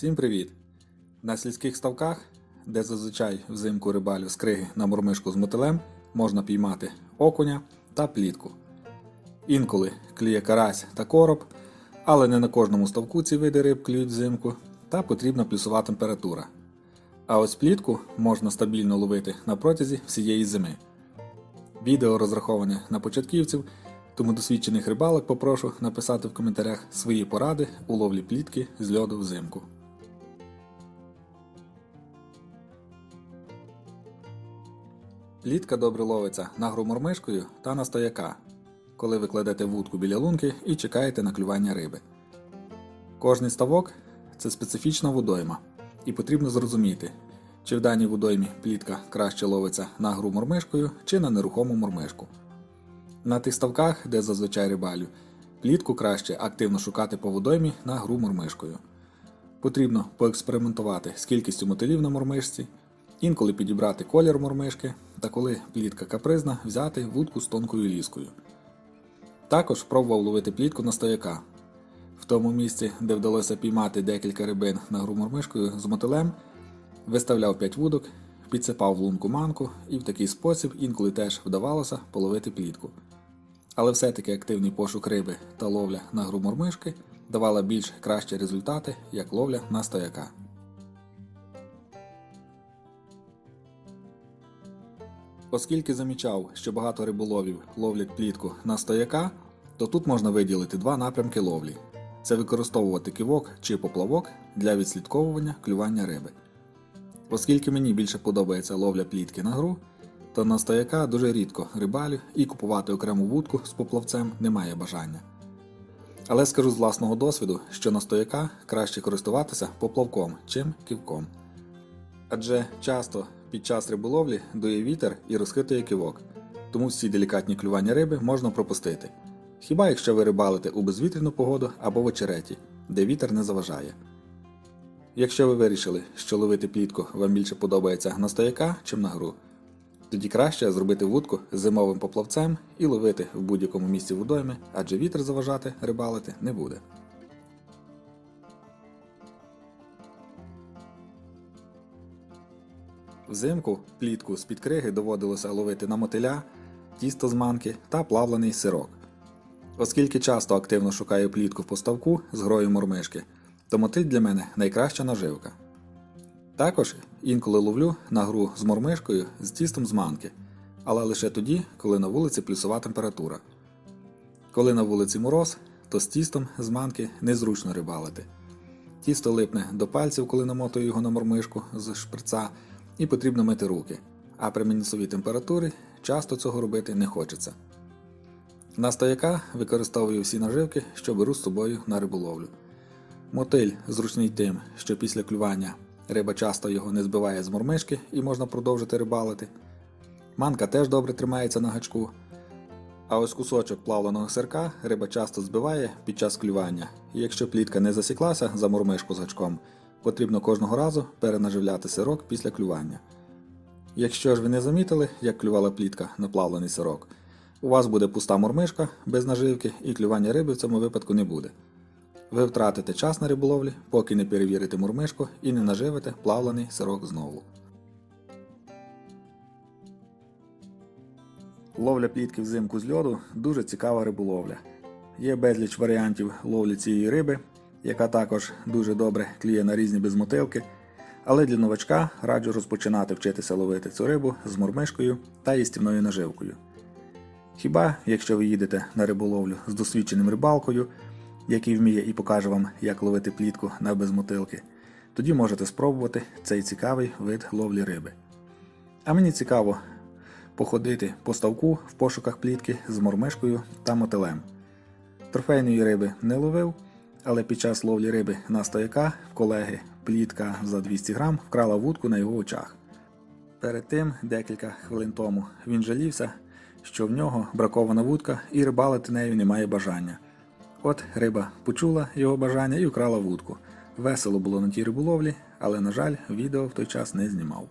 Всім привіт! На сільських ставках, де зазвичай взимку рибалю з криги на мормишку з мотилем, можна піймати окуня та плітку. Інколи кліє карась та короб, але не на кожному ставку ці види риб клюють взимку, та потрібна плюсова температура. А ось плітку можна стабільно ловити на протязі всієї зими. Відео розраховане на початківців, тому досвідчених рибалок попрошу написати в коментарях свої поради у ловлі плітки з льоду взимку. Плітка добре ловиться на грумормишкою та на стояка, коли ви кладете вудку біля лунки і чекаєте на клювання риби. Кожний ставок це специфічна водойма, і потрібно зрозуміти, чи в даній водоймі плітка краще ловиться на гру мормишкою чи на нерухому мормишку. На тих ставках, де зазвичай рибалю, плітку краще активно шукати по водоймі на гру мормишкою. Потрібно поекспериментувати з кількістю мотилів на мормишці, інколи підібрати колір мормишки та коли плітка капризна, взяти вудку з тонкою ліскою. Також пробував ловити плітку на стояка. В тому місці, де вдалося піймати декілька рибин на гру мормишкою з мотилем, виставляв 5 вудок, підсипав в лунку манку і в такий спосіб інколи теж вдавалося половити плітку. Але все-таки активний пошук риби та ловля на гру мормишки давала більш кращі результати, як ловля на стояка. Оскільки замічав, що багато риболовів ловлять плітку на стояка, то тут можна виділити два напрямки ловлі: це використовувати кивок чи поплавок для відслідковування клювання риби. Оскільки мені більше подобається ловля плітки на гру, то на стояка дуже рідко рибалю і купувати окрему вудку з поплавцем немає бажання. Але скажу з власного досвіду, що на стояка краще користуватися поплавком, чим кивком. Адже часто під час риболовлі дує вітер і розхитує кивок, тому всі делікатні клювання риби можна пропустити. Хіба якщо ви рибалите у безвітряну погоду або в очереті, де вітер не заважає. Якщо ви вирішили, що ловити плітку вам більше подобається на стояка, чим на гру, тоді краще зробити вудку з зимовим поплавцем і ловити в будь-якому місці водойми, адже вітер заважати рибалити не буде. Взимку плітку з-під криги доводилося ловити на мотиля, тісто з манки та плавлений сирок. Оскільки часто активно шукаю плітку в поставку з грою мормишки, то мотиль для мене найкраща наживка. Також інколи ловлю на гру з мормишкою з тістом з манки, але лише тоді, коли на вулиці плюсова температура. Коли на вулиці мороз, то з тістом з манки незручно рибалити. Тісто липне до пальців, коли намотую його на мормишку з шприца, і потрібно мити руки, а при мінусовій температурі часто цього робити не хочеться. На стояка використовую всі наживки, що беру з собою на риболовлю. Мотиль зручний тим, що після клювання риба часто його не збиває з мормишки і можна продовжити рибалити. Манка теж добре тримається на гачку. А ось кусочок плавленого сирка риба часто збиває під час клювання, і якщо плітка не засіклася за мормишку з гачком, потрібно кожного разу перенаживляти сирок після клювання. Якщо ж ви не замітили, як клювала плітка на плавлений сирок, у вас буде пуста мормишка без наживки і клювання риби в цьому випадку не буде. Ви втратите час на риболовлі, поки не перевірите мурмишку і не наживите плавлений сирок знову. Ловля плітки взимку з льоду дуже цікава риболовля. Є безліч варіантів ловлі цієї риби, яка також дуже добре кліє на різні безмотилки. Але для новачка раджу розпочинати вчитися ловити цю рибу з мурмишкою та їстівною наживкою. Хіба, якщо ви їдете на риболовлю з досвідченим рибалкою, який вміє і покаже вам, як ловити плітку на безмотилки, тоді можете спробувати цей цікавий вид ловлі риби. А мені цікаво походити по ставку в пошуках плітки з мормишкою та мотилем. Трофейної риби не ловив, але під час ловлі риби на стояка в колеги плітка за 200 грам вкрала вудку на його очах. Перед тим, декілька хвилин тому, він жалівся, що в нього бракована вудка і рибалити нею немає бажання. От риба почула його бажання і вкрала вудку. Весело було на тій риболовлі, але, на жаль, відео в той час не знімав.